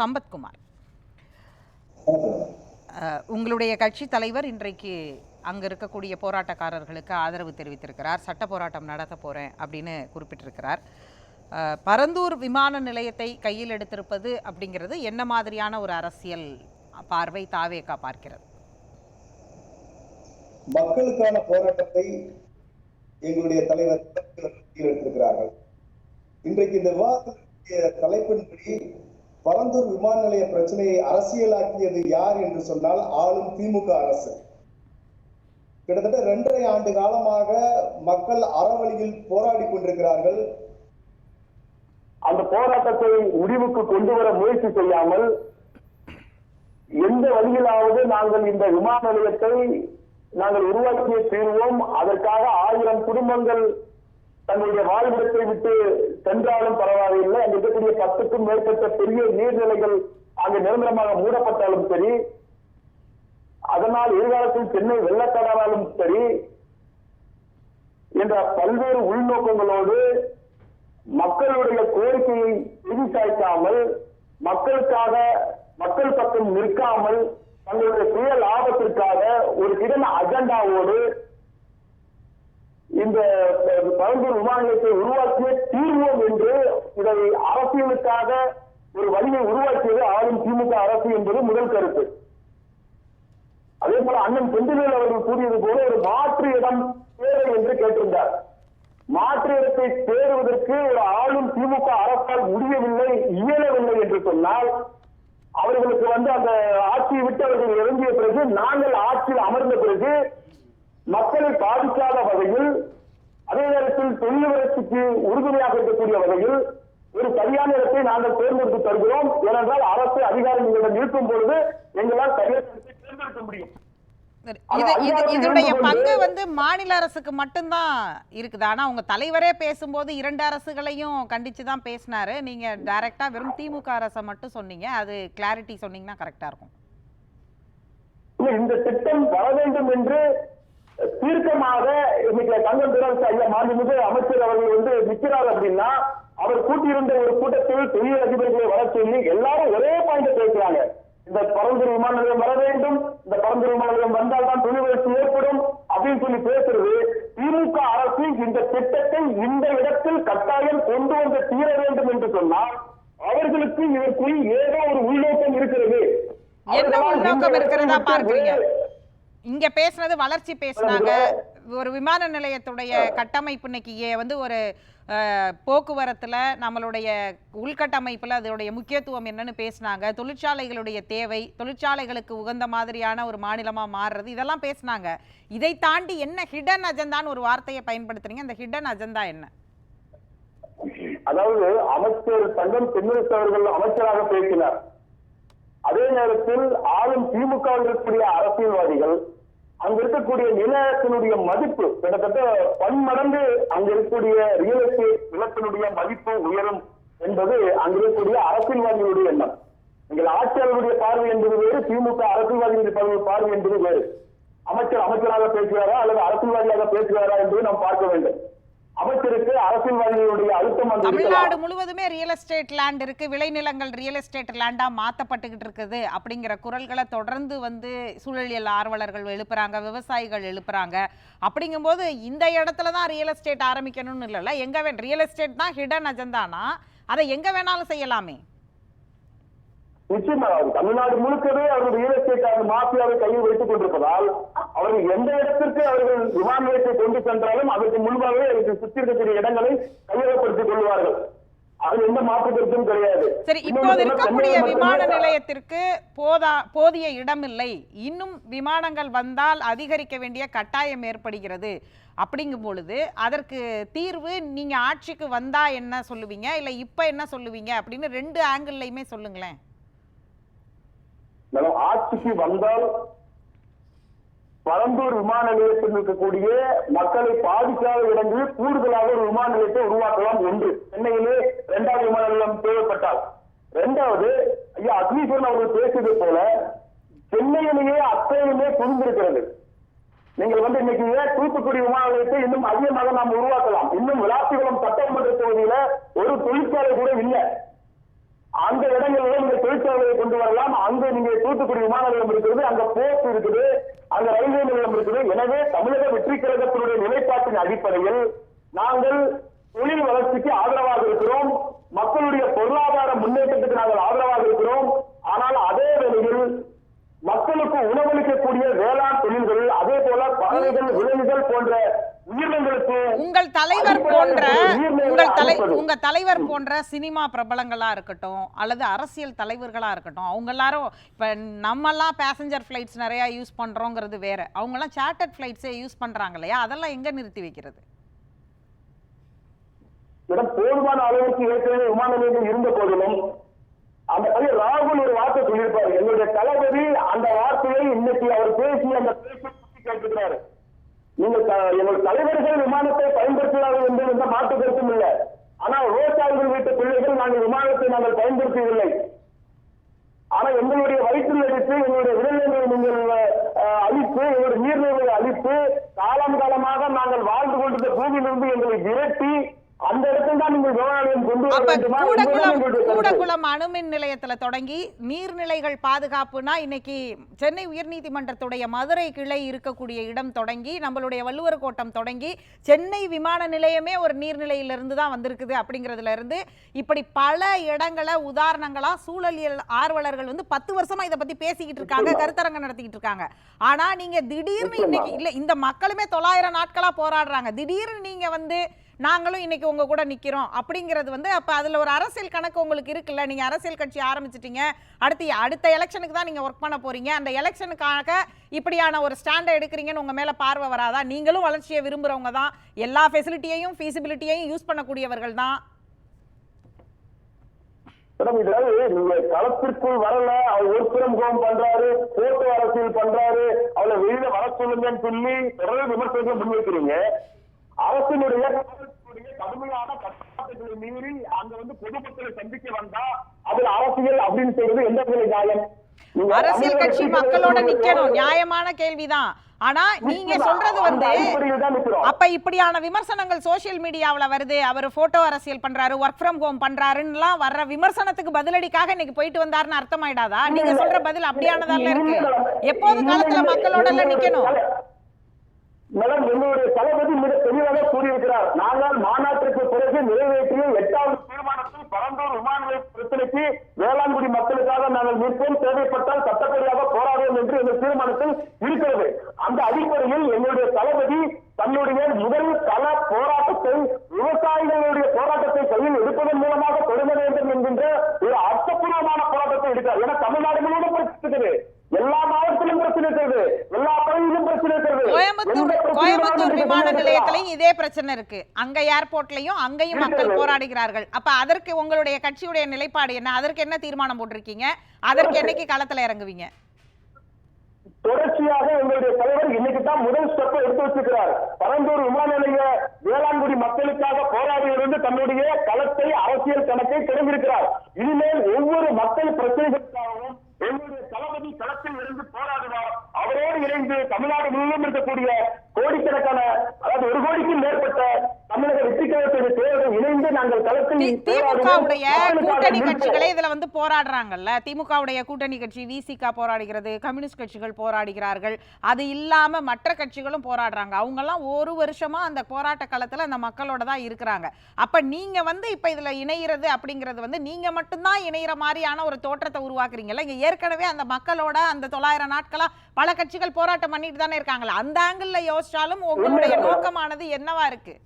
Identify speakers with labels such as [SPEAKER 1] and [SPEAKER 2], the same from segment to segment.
[SPEAKER 1] சம்பத்குமார். உங்களுடைய கட்சி தலைவர் இன்றைக்கு அங்க இருக்கக்கூடிய போராட்டக்காரர்களுக்கு ஆதரவு தெரிவித்திருக்கிறார். சட்ட போராட்டம் நடத்த போறேன் அப்படின்னு குறிப்பிட்டிருக்கிறார். பரந்தூர் விமான நிலையத்தை கையில் எடுத்திருப்பது அப்படிங்கிறது என்ன மாதிரியான ஒரு அரசியல் பார்வை தாவேகா பார்க்கிறது?
[SPEAKER 2] மக்களுக்கான போராட்டத்தை எங்களுடைய தலைவர் எடுத்திருக்கிறார்கள். இன்றைக்கு இந்த விவாதத்தினுடைய தலைப்பின்படி பழந்தூர் விமான நிலைய பிரச்சனையை அரசியலாக்கியது யார் என்று சொன்னால் ஆளும் திமுக அரசு. கிட்டத்தட்ட இரண்டரை ஆண்டு காலமாக மக்கள் அறவழியில் போராடி கொண்டிருக்கிறார்கள்.
[SPEAKER 3] அந்த போராட்டத்தை முடிவுக்கு கொண்டு வர முயற்சி செய்யாமல் எந்த வழியிலாவது நாங்கள் இந்த விமான நிலையத்தை நாங்கள் உருவாக்கிய தீர்வோம். அதற்காக ஆயிரம் குடும்பங்கள் தங்களுடைய வாழ்விடத்தை விட்டு சென்றாலும் பரவாயில்லை. அங்க இருக்கக்கூடிய பத்துக்கும் மேற்பட்ட பெரிய நீர்நிலைகள் அங்கு நிரந்தரமாக மூடப்பட்டாலும் சரி அதனால் எதிர்காலத்தில் சென்னை வெள்ளக்காடானாலும் சரி என்ற பல்வேறு உள்நோக்கங்களோடு மக்களுடைய கோரிக்கையை செவிசாய்க்காமல் மக்களுக்காக மக்கள் பக்கம் நிற்காமல் தங்களுடைய சுய லாபத்திற்காக ஒரு கிடன் அஜெண்டாவோடு இந்த பரந்தூர் விமான நிலையத்தை உருவாக்கிய தீர்வோம் என்று இதை அரசியலுக்காக ஒரு வழியை உருவாக்கியது ஆளும் திமுக அரசு என்பது முதல் கருத்து. அதே போல அண்ணன் செந்தில்வேல் அவர்கள் கூறியது போல ஒரு மாற்று இடம் தேவை என்று கேட்டிருந்தார். மாற்று இடத்தை தேடுவதற்கு ஒரு ஆளும் திமுக அரசால் முடியவில்லை இயலவில்லை என்று சொன்னால் அவர்களுக்கு வந்து அந்த ஆட்சியை விட்டு அவர்கள் இறங்கிய பிறகு நாங்கள் ஆட்சியில் அமர்ந்த பிறகு மக்களை பாதிக்காத வகையில் அதே நேரத்தில் தொழில் வளர்ச்சிக்கு உறுதுணையாக இருக்கக்கூடிய வகையில் ஒரு சரியான இடத்தை நாங்கள் தேர்ந்தெடுத்து தருகிறோம். ஏனென்றால் அரசு அதிகாரம் எங்களிடம் இருக்கும் பொழுது எங்களால் சரியான இடத்தை தேர்ந்தெடுக்க முடியும்.
[SPEAKER 1] இதனுடைய பங்கு வந்து மாநில அரசுக்கு மட்டும்தான் இருக்குது. ஆனா உங்க தலைவரே பேசும்போது இரண்டு அரசுகளையும் கண்டிச்சு தான் பேசினாரு. நீங்க டைரக்டா வெறும் திமுக அரசை மட்டும் சொன்னீங்க. அது கிளாரிட்டி சொன்னீங்கன்னா கரெக்டா இருக்கும்.
[SPEAKER 3] இந்த திட்டம் வர வேண்டும் என்று தீர்க்கமாக இன்னைக்கு தங்கம் திரள் ஐயா மாண்புமிகு அமைச்சர் அவர்கள் வந்து நிற்கிறார் அப்படின்னா அவர் கூட்டியிருந்த ஒரு கூட்டத்தில் தொழில் அதிபர்களை வர சொல்லி எல்லாரும் ஒரே பாயிண்ட் பேசுறாங்க. இந்த பரந்தூர் விமான நிலையம் வர வேண்டும் இந்த பரந்தூர் விமான நிலையம் வந்தால் தான் தொழில் வளர்ச்சி ஏற்படும் அப்படின்னு சொல்லி பேசுறது திமுக அரசு இந்த திட்டத்தை இந்த இடத்தில் கட்டாயம் கொண்டு வந்து தீர வேண்டும் என்று சொன்னால் அவர்களுக்கு இதற்குள் ஏதோ ஒரு உள்நோக்கம் இருக்கிறது.
[SPEAKER 1] என்ன உள்நோக்கம் இருக்கிறதா பார்க்கறீங்க? இங்க பேசுனது வளர்ச்சி பேசுனாங்க. ஒரு விமான நிலையத்துடைய கட்டமைப்பு இன்னைக்கு வந்து ஒரு போக்குவரத்துல நம்மளுடைய உள்கட்டமைப்புல அதோடைய முக்கியத்துவம் என்னன்னு பேசுனாங்க. தொழிற்சாலைகளுடைய தேவை தொழிற்சாலைகளுக்கு உகந்த மாதிரியான ஒரு மாநிலமா மாறுறது இதெல்லாம் பேசுனாங்க. இதை தாண்டி என்ன ஹிடன் அஜெண்டான்னு ஒரு வார்த்தையை பயன்படுத்துறீங்க. அந்த ஹிடன் அஜெண்டா என்ன?
[SPEAKER 3] அதாவது அமைச்சர் தங்கம் தென்னரசு அவர்கள் அமைச்சராக பேசினார். அதே நேரத்தில் ஆளும் திமுகவில் இருக்கக்கூடிய அரசியல்வாதிகள் அங்க இருக்கக்கூடிய நிலத்தினுடைய மதிப்பு கிட்டத்தட்ட பன்மடங்கு அங்க இருக்கக்கூடிய ரியல் எஸ்டேட் நிலத்தினுடைய மதிப்பு உயரும் என்பது அங்க இருக்கக்கூடிய அரசியல்வாதிகளுடைய எண்ணம். எங்கள் ஆட்சியாளருடைய பார்வை என்பது வேறு திமுக அரசியல்வாதிகளுடைய பார்வை- பார்வை என்பது வேறு. அமைச்சர் அமைச்சராக பேசுகிறாரா அல்லது அரசியல்வாதியாக பேசுகிறாரா என்பது நாம் பார்க்க வேண்டும். அமைச்சருக்கு அரசியல்வாதிகளுடைய அழுத்தம்
[SPEAKER 1] தமிழ்நாடு முழுவதுமே ரியல் எஸ்டேட் லேண்ட் இருக்கு. விளைநிலங்கள் ரியல் எஸ்டேட் லேண்டா மாத்தப்பட்டுக்கிட்டு இருக்குது. அப்படிங்கிற குரல்களை தொடர்ந்து வந்து சூழலியல் ஆர்வலர்கள் எழுப்புறாங்க விவசாயிகள் எழுப்புறாங்க. அப்படிங்கும்போது இந்த இடத்துல தான் ரியல் எஸ்டேட் ஆரம்பிக்கணும்னு இல்லைல்ல. எங்க வேணும் ரியல் எஸ்டேட் தான் ஹிடன் அஜெண்டானா அதை எங்க வேணாலும் செய்யலாமே.
[SPEAKER 3] நிச்சயமா தமிழ்நாடு முழுக்கவே அவர்கள் ரியல் எஸ்டேட் அந்த மாஃபியாவை கையில் வைத்துக் கொண்டிருப்பதால் அவர்கள் எந்த இடத்திற்கு அவர்கள் விமான நிலையத்தை கொண்டு சென்றாலும் அதற்கு முன்பாகவே அவருக்கு சுற்றி இருக்கக்கூடிய இடங்களை கையகப்படுத்திக் கொள்வார்கள். அது எந்த மாற்று கருத்தும் கிடையாது.
[SPEAKER 1] சரி இப்போது இருக்கக்கூடிய விமான நிலையத்திற்கு போதா போதிய இடமில்லை. இன்னும் விமானங்கள் வந்தால் அதிகரிக்க வேண்டிய கட்டாயம் ஏற்படுகிறது. அப்படிங்கும் பொழுது அதற்கு தீர்வு நீங்க ஆட்சிக்கு வந்தா என்ன சொல்லுவீங்க? இல்ல இப்ப என்ன சொல்லுவீங்க? அப்படின்னு ரெண்டு ஆங்கிள்லையுமே சொல்லுங்களேன்.
[SPEAKER 3] மேடம், ஆட்சிக்கு வந்தால் பரந்தூர் விமான நிலையத்தில் இருக்கக்கூடிய மக்களை பாதிக்காத இடங்களில் கூடுதலாக ஒரு விமான நிலையத்தை உருவாக்கலாம் ஒன்று சென்னையிலே இரண்டாவது விமான நிலையம் தேவைப்பட்டால். இரண்டாவது ஐயா அக்னீஸ்வரன் அவர்கள் பேசியது போல சென்னையிலேயே அத்தனையுமே குவிந்திருக்கிறது. நீங்கள் வந்து இன்னைக்கு ஏன் தூத்துக்குடி விமான நிலையத்தை இன்னும் அதிகமாக நாம் உருவாக்கலாம். இன்னும் விளாத்திகுளம் சட்டமன்ற தொகுதியில ஒரு தொழிற்சாலை கூட இல்லை. அந்த இடங்களில் இந்த வரலாம். அங்க நீங்க தூத்துக்குடி விமான நிலையம் இருக்குது அங்க போர்ட் இருக்குது அங்க ரயில்வே நிலையம் இருக்குது. எனவே தமிழக வெற்றி கழகத்தினுடைய நிலைப்பாட்டின் அடிப்படையில் நாங்கள் தொழில் வளர்ச்சிக்கு ஆதரவாக இருக்கிறோம். மக்களுடைய பொருளாதார முன்னேற்றம் நாங்கள் ஆதரவாக இருக்கிறோம் ஆனால் அதே வேளையில் மக்களுக்கு உணவளிக்கக்கூடிய வேளாண் தொழில்கள் அதே போல பறவைகள் விலங்குகள் போன்ற உயிரினங்களுக்கு
[SPEAKER 1] உங்கள் தலைவர் போன்ற உங்கள் தலை. உங்க தலைவர் போன்ற சினிமா பிரபலங்களா இருக்கட்டும் அல்லது அரசியல் தலைவர்களா இருக்கட்டும் அவங்க எல்லாரும் இப்ப நம்மெல்லாம் பேசஞ்சர் ஃபிளைட்ஸ் நிறைய யூஸ் பண்றோங்கிறது வேற. அவங்க எல்லாம் சார்ட்டர்ட் ஃபிளைட்ஸே யூஸ் பண்றாங்க இல்லையா? அதெல்லாம் எங்க நிறுத்தி வைக்கிறது?
[SPEAKER 3] போதுமான அளவுக்கு ஏற்கனவே விமான நிலையங்கள் இருந்த போதிலும் அந்த பையன் ராகுல் ஒரு வார்த்தை சொல்லியிருப்பாரு. எங்களுடைய தளபதி அந்த வார்த்தையை இன்னைக்கு அவர் பேசி அந்த சுட்டி கேட்டுக்கிறாரு. நீங்கள் த- எங்கள் தலைவர்கள் விமானத்தை பயன்படுத்தினார்கள் என்று எந்த மாற்று கருத்தும் இல்லை. ஆனால் விவசாயிகள் வீட்டு பிள்ளைகள் நாங்கள் விமானத்தை நாங்கள் பயன்படுத்தவில்லை. ஆனா எங்களுடைய வயிற்றில் அடித்து எங்களுடைய விளைநிலங்களை நீங்கள் அழித்து எங்களுடைய நீர்நிலைகளை அழித்து காலம் காலமாக நாங்கள் வாழ்ந்து கொண்டிருந்த பூமியிலிருந்து எங்களை விரட்டி
[SPEAKER 1] கூடக்குளம் அணுமின் நிலையத்துல தொடங்கி நீர்நிலைகள் பாதுகாப்புனா இன்னைக்கு சென்னை உயர்நீதிமன்றத்துடைய மதுரை கிளை இருக்கக்கூடிய இடம் தொடங்கி நம்மளுடைய வள்ளுவர் கோட்டம் தொடங்கி சென்னை விமான நிலையமே ஒரு நீர்நிலையிலிருந்து தான் வந்திருக்குது அப்படிங்கிறதுல இருந்து இப்படி பல இடங்களை உதாரணங்களா சூழலியல் ஆர்வலர்கள் வந்து பத்து வருஷமா இதை பத்தி பேசிக்கிட்டு இருக்காங்க கருத்தரங்கம் நடத்திக்கிட்டு இருக்காங்க. ஆனா நீங்க திடீர்னு. இன்னைக்கு இல்ல இந்த மக்களுமே தொள்ளாயிரம் நாட்களா போராடுறாங்க. திடீர்னு நீங்க வந்து நாங்களும் இன்னைக்கு உங்க கூட நிக்கிறோம் அப்படிங்கிறது வந்து அப்ப அதுல ஒரு அரசியல் கணக்கு உங்களுக்கு இருக்குல்ல? நீங்க அரசியல் கட்சி ஆரம்பிச்சிட்டீங்க. அடுத்து அடுத்த எலெக்ஷனுக்கு தான் நீங்க ஒர்க் பண்ண போறீங்க. அந்த எலெக்ஷனுக்காக இப்படியான ஒரு ஸ்டாண்டை எடுக்கிறீங்கன்னு உங்க மேல பார்வை வராதா? நீங்களும் வளர்ச்சியை விரும்புறவங்க தான். எல்லா ஃபெசிலிட்டியையும் ஃபீசிபிலிட்டியையும் யூஸ் பண்ணக்கூடியவர்கள் தான்.
[SPEAKER 3] மேடம் இதாவது நீங்க களத்திற்குள் வரல அவர் ஒருத்தரம் கோபம் பண்றாரு போட்டோ அரசியல் பண்றாரு அவளை வெளியில வர சொல்லுங்கன்னு சொல்லி தொடர்ந்து விமர்சனங்களை முன்வைக்கிறீங்க அரசினுடைய அரசினுடைய கடுமையான கட்டுப்பாட்டுகளை மீறி அங்க வந்து பொதுமக்களை சந்திக்க வந்தா அதுல அரசியல் அப்படின்னு சொல்றது எந்த வகையில நியாயம்?
[SPEAKER 1] அரசியல் கட்சி மக்களோட நிக்கணும். நியாயமான கேள்விதான். ஆனா நீங்க சொல்றது வந்து. அப்ப இப்படியான விமர்சனங்கள் சோஷியல் மீடியாவுல வருது. அவர் போட்டோ அரசியல் பண்றாரு ஒர்க் ஃப்ரம் ஹோம் பண்றாருன்னுலாம் வர்ற விமர்சனத்துக்கு பதிலடிக்காக இன்னைக்கு போயிட்டு வந்தாருன்னு அர்த்தமாயிடாதா? நீங்க சொல்ற பதில் அப்படியானதால இருக்கு. எப்போது காலத்துல மக்களோட நிக்கணும்?
[SPEAKER 3] மேடம் எங்களுடைய தளபதி மிக தெளிவாக கூறியிருக்கிறார். நாங்கள் மாநாட்டிற்கு பிறகு நிறைவேற்றிய எட்டாவது தீர்மானத்தில் பரந்தூர் விமான நிலைய பிரச்சனைக்கு வேளாண்குடி மக்களுக்காக நாங்கள் நிற்போம். தேவைப்பட்டால் சட்டப்படியாக போராடுவோம் என்று எங்கள் தீர்மானத்தில் இருக்கிறது. அந்த அடிப்படையில் எங்களுடைய தளபதி தன்னுடைய முதல் கள போராட்டத்தை விவசாயிகளுடைய போராட்டத்தை கையில் எடுப்பதன் மூலமாக தொடங்க வேண்டும் என்கின்ற ஒரு அர்த்தபூர்வமான போராட்டத்தை எடுக்கிறார் ஏன்னா தமிழ்நாடு முழுவதும் பிரச்சனை இருக்குது எல்லா மாவட்டத்திலும் பிரச்சனை இருக்கிறது எல்லா பகுதியிலும் பிரச்சனை இருக்கிறது
[SPEAKER 1] கோயம்புத்தூர்
[SPEAKER 3] எந்த பிரச்சனையும்
[SPEAKER 1] கோயம்புத்தூர் விமான. நிலையத்திலையும் இதே பிரச்சனை இருக்கு. அங்க ஏர்போர்ட்லயும் அங்கேயும் மக்கள். போராடுகிறார்கள். அப்ப அதற்கு உங்களுடைய கட்சியுடைய நிலைப்பாடு என்ன? அதற்கு என்ன தீர்மானம் போட்டிருக்கீங்க? அதற்கு என்னைக்கு களத்துல இறங்குவீங்க?
[SPEAKER 3] தொடர்ச்சியாக எங்களுடைய தலைவர் இன்னைக்கு தான் முதல் ஸ்டெப் எடுத்து வச்சிருக்கிறார். பரந்தூர் விமான நிலைய வேளாண்குடி மக்களுக்காக போராடியிருந்து தன்னுடைய களத்தை அரசியல் கணக்கை திறந்திருக்கிறார் இனிமேல் ஒவ்வொரு மக்கள் பிரச்சனைகளுக்காகவும் எங்களுடைய தளபதி களத்தில் இருந்து போராடுவார். அவரோடு இணைந்து தமிழ்நாடு முழுவதும் இருக்கக்கூடிய கோடிக்கணக்கான அதாவது ஒரு கோடிக்கும் மேற்பட்ட தமிழக வெற்றி கழகத்துடைய தேர்தல் இணைந்து நாங்கள் களத்தில்
[SPEAKER 1] தி-
[SPEAKER 3] போராடுவோம்.
[SPEAKER 1] திமுகவுடைய கூட்டணி. கட்சிகளே இதுல வந்து போராடுறாங்கல்ல? திமுகவுடைய கூட்டணி கட்சி விசிக போராடுகிறது கம்யூனிஸ்ட் கட்சிகள் போராடுகிறார்கள். அது இல்லாம மற்ற கட்சிகளும் போராடுறாங்க. அவங்க எல்லாம் ஒரு வருஷமா அந்த போராட்ட களத்துல அந்த மக்களோட தான் இருக்கிறாங்க. அப்ப நீங்க வந்து இப்ப இதுல இணையிறது அப்படிங்கிறது வந்து நீங்க மட்டும்தான் இணையிற மாதிரியான ஒரு தோற்றத்தை உருவாக்குறீங்கல்ல? இங்க ஏற்கனவே அந்த மக்களோட அந்த தொள்ளாயிரம் நாட்களா பல கட்சிகள் போராட்டம் பண்ணிட்டு தானே இருக்காங்களா? அந்த ஆங்கிள் யோசிச்சாலும் உங்களுடைய. நோக்கமானது என்னவா இருக்கு?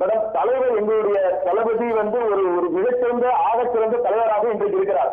[SPEAKER 3] மேடம் தலைவர் எங்களுடைய தளபதி வந்து ஒரு ஒரு மிகச்சிறந்த ஆகச் சிறந்த தலைவராக இன்றைக்கு இருக்கிறார்.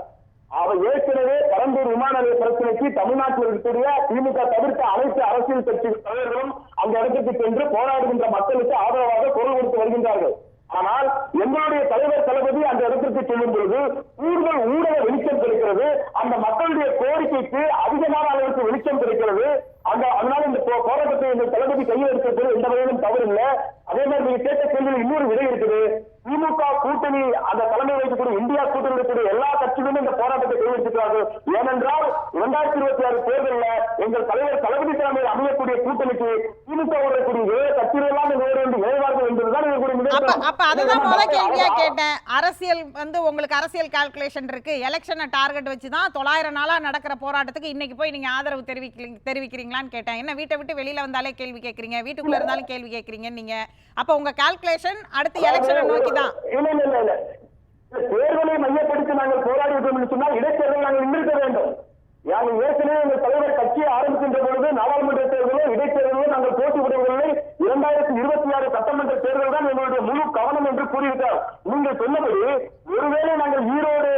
[SPEAKER 3] அவர் ஏற்கனவே பரந்தூர் விமான நிலைய பிரச்சனைக்கு தமிழ்நாட்டில் இருக்கக்கூடிய திமுக தவிர்த்த அனைத்து அரசியல் கட்சி தலைவர்களும் அந்த இடத்துக்கு சென்று போராடுகின்ற மக்களுக்கு ஆதரவாக குரல் கொடுத்து வருகின்றார்கள். ஆனால் எங்களுடைய தலைவர் தளபதி அந்த இடத்திற்கு செல்லும் பொழுது கூடுதல் ஊடக வெளிச்சம் கிடைக்கிறது. அந்த மக்களுடைய கோரிக்கைக்கு அதிகமான அளவுக்கு வெளிச்சம் கிடைக்கிறது. அந்த அதனால இந்த போராட்டத்தை எங்கள் தளபதி கையில் இருக்கிறது எந்த வகையிலும் தவறு இல்லை அதே மாதிரி நீங்க கேட்ட கேள்வியில் இன்னொரு விடை இருக்குது. திமுக கூட்டணி அந்த தலைமை வைக்கக்கூடிய இந்தியா கூட்டணி இருக்கக்கூடிய எல்லா கட்சிகளும் இந்த போராட்டத்தை கைவிட்டிருக்கிறார்கள் ஏனென்றால் இரண்டாயிரத்தி இருபத்தி ஆறு தேர்தலில் எங்கள் தலைவர் தளபதி தலைமையில் அமையக்கூடிய கூட்டணிக்கு திமுக வரக்கூடிய ஏழு கட்சிகள் எல்லாம் வேறு என்று இணைவார்கள் என்பதுதான் எங்களுடைய
[SPEAKER 1] கேட்டேன். அரசியல் வந்து உங்களுக்கு அரசியல் கால்குலேஷன் இருக்கு. எலெக்ஷனை டார்கெட் வச்சு தான் தொள்ளாயிரம் நாளா நடக்கிற போராட்டத்துக்கு இன்னைக்கு போய் நீங்க ஆதரவு தெரிவிக்கிறீங்க தெரிவிக்கிறீங்களான்னு கேட்டேன். என்ன வீட்டை விட்டு வெளியில வந்தாலே கேள்வி கேட்கறீங்க? வீட்டுக்குள்ள இருந்தாலும் கேள்வி கேட்கறீங்க நீங்க. அப்ப உங்க கால்குலேஷன் அடுத்த எலெக்ஷனை நோக்கி தான்.
[SPEAKER 3] தேர்தலை மையப்படுத்தி நாங்கள் போராடி விட்டோம் என்று சொன்னால் இடைத்தேர்தல் நாங்கள் நின்றுக்க வேண்டும். நாங்கள் ஏற்கனவே எங்கள் தலைவர் கட்சியை ஆரம்பிக்கின்ற பொழுது நாடாளுமன்ற தேர்தலோ இடைத்தேர்தலோ நாங்கள் போட்டி விடவில்லை. இரண்டாயிரத்தி இருபத்தி ஆறு சட்டமன்ற தேர்தல் தான் எங்களுடைய முழு கவனம் என்று கூறியிருக்கிறார். நீங்கள் சொன்னபடி ஒருவேளை நாங்கள் ஈரோடு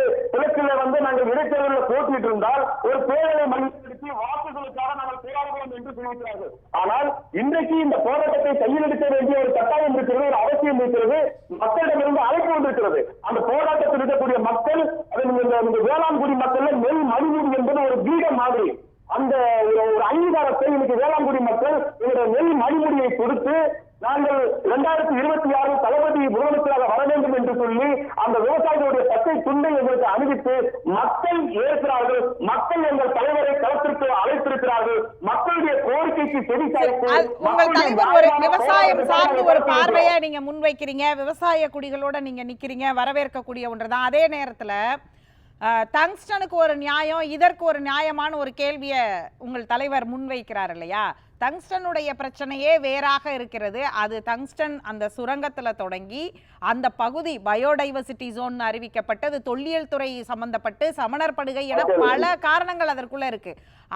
[SPEAKER 3] கிழக்கில் வந்து நாங்கள் இடைத்தேர்தலில் போட்டிட்டு இருந்தால் ஒரு தேர்தலை மையப்படுத்தி வாக்குகளுக்காக நாங்கள் போராடுவோம் என்று சொல்லியிருக்கிறார்கள் ஆனால் இன்றைக்கு இந்த போராட்டத்தை கையில் எடுக்க வேண்டிய ஒரு கட்டாயம் இருக்கிறது ஒரு அவசியம் இருக்கிறது. மக்களிடமிருந்து அழைப்பு வந்திருக்கிறது. அந்த போராட்டத்தில் இருக்கக்கூடிய மக்கள் அதன் இந்த- இந்த வேளாண்குடி மக்கள் நெல் மணிமூடி என்பது ஒரு வீடம் மாதிரி. அந்த ஒரு அங்கீகாரத்தை இன்னைக்கு வேளாண்குடி மக்கள் எங்களுடைய நெல் மணிமுடியை கொடுத்து நாங்கள் இரண்டாயிரத்தி இருபத்தி ஆறு தளபதி முதலமைச்சராக வர வேண்டும் என்று சொல்லி அந்த விவசாயிகளுடைய பச்சை துண்டை எங்களுக்கு அணிவித்து மக்கள் ஏற்கிறார்கள். மக்கள் எங்கள் தலைவரை களத்திற்கு அழைத்திருக்கிறார்கள். மக்களுடைய கோரிக்கைக்கு செவி
[SPEAKER 1] உங்கள் தலைவர் ஒரு விவசாயம் சார்ந்து ஒரு பார்வையை நீங்க முன்வைக்கிறீங்க. விவசாய குடிகளோட நீங்க நிக்கிறீங்க. வரவேற்கக்கூடிய ஒன்றுதான். அதே நேரத்துல டங்ஸ்டனுக்கு ஒரு நியாயம் இதற்கு ஒரு நியாயமான ஒரு கேள்வியை உங்கள் தலைவர் முன்வைக்கிறார் இல்லையா? டங்ஸ்டனுடைய பிரச்சனையே வேறாக இருக்கிறது. அது டங்ஸ்டன் அந்த சுரங்கத்துல தொடங்கி அந்த பகுதி பயோடைவர்சிட்டி ஜோன் அறிவிக்கப்பட்டு அது தொல்லியல் துறை சம்பந்தப்பட்டு சமணர் படுகை என பல காரணங்கள் அதற்குள்ள இருக்கு.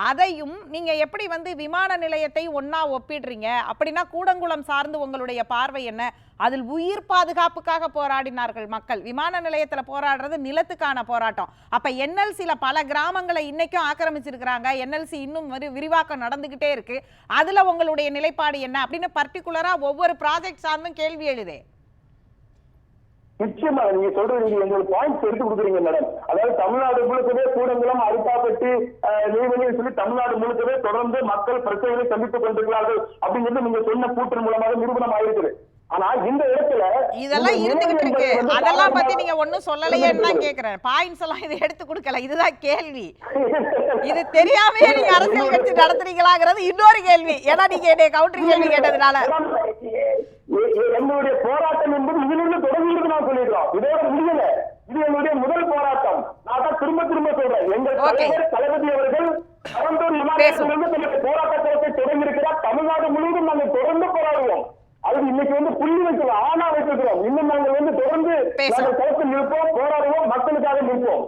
[SPEAKER 1] அதையும் நீங்க எப்படி வந்து விமான நிலையத்தை ஒண்ணா ஒப்பிடுறீங்க? அப்படின்னா கூடங்குளம் சார்ந்து உங்களுடைய பார்வை என்ன? அதில் உயிர் பாதுகாப்புக்காக போராடினார்கள் மக்கள். விமான நிலையத்துல போராடுறது நிலத்துக்கான போராட்டம். அப்ப என்எல்சில பல கிராமங்களை இன்னைக்கும் ஆக்கிரமிச்சிருக்கிறாங்க. என்எல்சி இன்னும் விரிவாக்கம் நடந்துகிட்டே இருக்கு. அதுல உங்களுடைய நிலைப்பாடு என்ன? அப்படின்னு பர்டிகுலரா ஒவ்வொரு ப்ராஜெக்ட் சார்ந்தும் கேள்வி எழுதே.
[SPEAKER 3] நிச்சயமா நீங்க சொல்றது நீங்க எங்களுக்கு பாயிண்ட்ஸ் எடுத்து கொடுக்குறீங்க மேடம் அதாவது தமிழ்நாடு முழுக்கவே கூடங்குளம் அரிப்பாப்பட்டி அஹ், நெய்வேலின்னு சொல்லி தமிழ்நாடு முழுக்கவே தொடர்ந்து மக்கள் பிரச்சனைகளை சந்தித்துக் கொண்டிருக்கிறார்கள் அப்படிங்கிறது நீங்க சொன்ன கூற்றின் மூலமாக நிரூபணம் ஆயிருக்குது ஆனா இந்த இடத்துல
[SPEAKER 1] இதெல்லாம் இருந்துகிட்டு இருக்கு. அதெல்லாம் பத்தி நீங்க ஒண்ணும் சொல்லலையேன்னு தான் கேக்குறேன். பாயிண்ட்ஸ் எல்லாம் இது எடுத்து கொடுக்கல. இதுதான் கேள்வி. இது தெரியாமையே நீங்க அரசியல் கட்சி நடத்துறீங்களாங்கிறது இன்னொரு கேள்வி. ஏன்னா நீங்க என்னைய கவுண்டர் கேள்வி. கேட்டதுனால
[SPEAKER 3] எ- எ- எங்களுடைய போராட்டம் என்பது இதிலிருந்து தொடங்கியிருக்கு நான் சொல்லிடுறோம். இதோட முடியல. இது எங்களுடைய முதல் போராட்டம். நான் தான் திரும்ப திரும்ப சொல்றேன். எங்கள். தலைவர் தளபதி அவர்கள் பரந்தூர் விமானத்திலிருந்து தன்னுடைய போராட்ட களத்தை தொடங்கி இருக்கிறார் தமிழ்நாடு முழுவதும் நாங்கள் தொடர்ந்து போராடுவோம். அது இன்னைக்கு வந்து புள்ளி வைக்கிறோம் ஆனா வைக்கிறோம் இன்னும் நாங்கள் வந்து தொடர்ந்து. நாங்கள் களத்தில் நிற்போம் போராடுவோம் மக்களுக்காக நிற்போம்